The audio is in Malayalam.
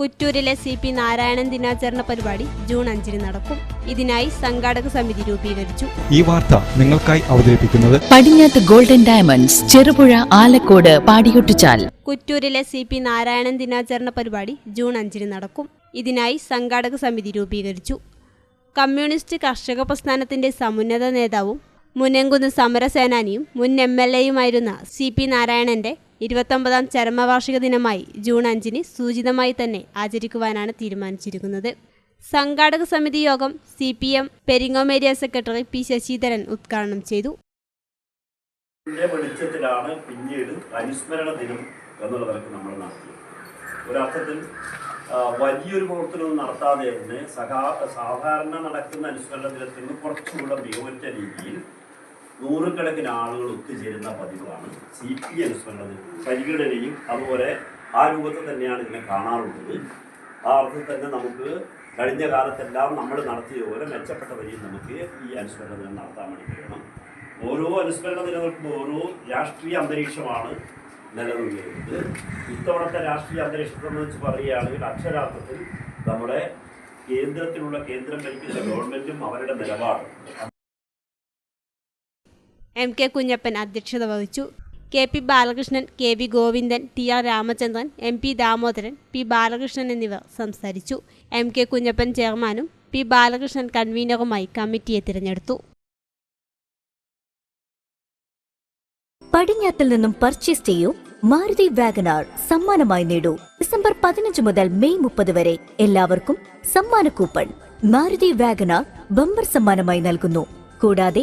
കുറ്റൂരിലെ സി പി നാരായണൻ ദിനാചരണ പരിപാടി ജൂൺ അഞ്ചിന് നടക്കും. ഇതിനായി സംഘാടക സമിതി രൂപീകരിച്ചു. ഈ വാർത്ത നിങ്ങൾക്കായി അവതരിപ്പിക്കുന്നത് പടിഞ്ഞാത്ത് ഗോൾഡൻ ഡയമണ്ട്സ് ചെറുപുഴ ആലക്കോട് പാടിയൊട്ടിച്ചാൽ. കുറ്റൂരിലെ സി പി നാരായണൻ ദിനാചരണ പരിപാടി ജൂൺ അഞ്ചിന് നടക്കും. ഇതിനായി സംഘാടക സമിതി രൂപീകരിച്ചു. കമ്മ്യൂണിസ്റ്റ് കർഷക പ്രസ്ഥാനത്തിന്റെ സമുന്നത നേതാവും മുനങ്കുന്ന് സമരസേനാനിയും മുൻ എം എൽ എയുമായിരുന്ന സി പി നാരായണന്റെ ഇരുപത്തൊമ്പതാം ചരമവാർഷിക ദിനമായി ജൂൺ അഞ്ചിന് സൂചിതമായി തന്നെ ആചരിക്കുവാനാണ് തീരുമാനിച്ചിരിക്കുന്നത്. സംഘാടക സമിതി യോഗം C P M Peringome area secretary P Sasidharan ഉദ്ഘാടനം ചെയ്തു. വെളിച്ചത്തിലാണ് പിന്നീട് അനുസ്മരണ ദിനം എന്നുള്ള നമ്മൾ നടത്തിയത്. ഒരർത്ഥത്തിൽ വലിയൊരു പ്രവർത്തനവും നടത്താതെ തന്നെ സഹാ സാധാരണ നടക്കുന്ന അനുസ്മരണ ദിനത്തിൽ നിന്ന് കുറച്ചുകൂടെ മികവുറ്റ രീതിയിൽ നൂറുകണക്കിന് ആളുകൾ ഒത്തുചേരുന്ന പതിവാണ് സി പി എം സംഘത്തിൽ പരിഗണനയും അതുപോലെ ആ രൂപത്തിൽ തന്നെയാണ് ഇതിനെ കാണാറുള്ളത്. ആ അർത്ഥത്തിൽ തന്നെ നമുക്ക് കഴിഞ്ഞ കാലത്തെല്ലാം നമ്മൾ നടത്തിയ പോലെ മെച്ചപ്പെട്ട വഴിയിൽ നമുക്ക് ഈ അനുസ്മരണ ദിനം നടത്താൻ വേണ്ടി കഴിയണം. ഓരോ അനുസ്മരണ ദിനങ്ങൾക്കും ഓരോ രാഷ്ട്രീയ അന്തരീക്ഷമാണ് നിലനിന്നിരുന്നത്. ഇത്തവണത്തെ രാഷ്ട്രീയ അന്തരീക്ഷത്തെ സംബന്ധിച്ച് പറയുകയാണെങ്കിൽ അക്ഷരാർത്ഥത്തിൽ നമ്മുടെ കേന്ദ്രത്തിലുള്ള കേന്ദ്രം ഭരിക്കുന്ന ഗവൺമെന്റും അവരുടെ നിലപാടും. എം കെ കുഞ്ഞപ്പൻ അധ്യക്ഷത വഹിച്ചു. K P Balakrishnan K V Govindan T R Ramachandran M P Damodaran P Balakrishnan എന്നിവർ സംസാരിച്ചു. എം കെ കുഞ്ഞപ്പൻ ചെയർമാനും പി ബാലകൃഷ്ണൻ കൺവീനറുമായി കമ്മിറ്റിയെ തിരഞ്ഞെടുത്തു. പടിഞ്ഞാത്തിൽ നിന്നും പർച്ചേസ് ചെയ്യൂ. മാരുതി വാഗനാർ സമ്മാനമായി നേടൂ. ഡിസംബർ പതിനഞ്ച് മുതൽ മെയ് മുപ്പത് വരെ എല്ലാവർക്കും സമ്മാന കൂപ്പൺ മാരുതി വാഗനാർ ബമ്പർ സമ്മാനമായി നൽകുന്നു. കൂടാതെ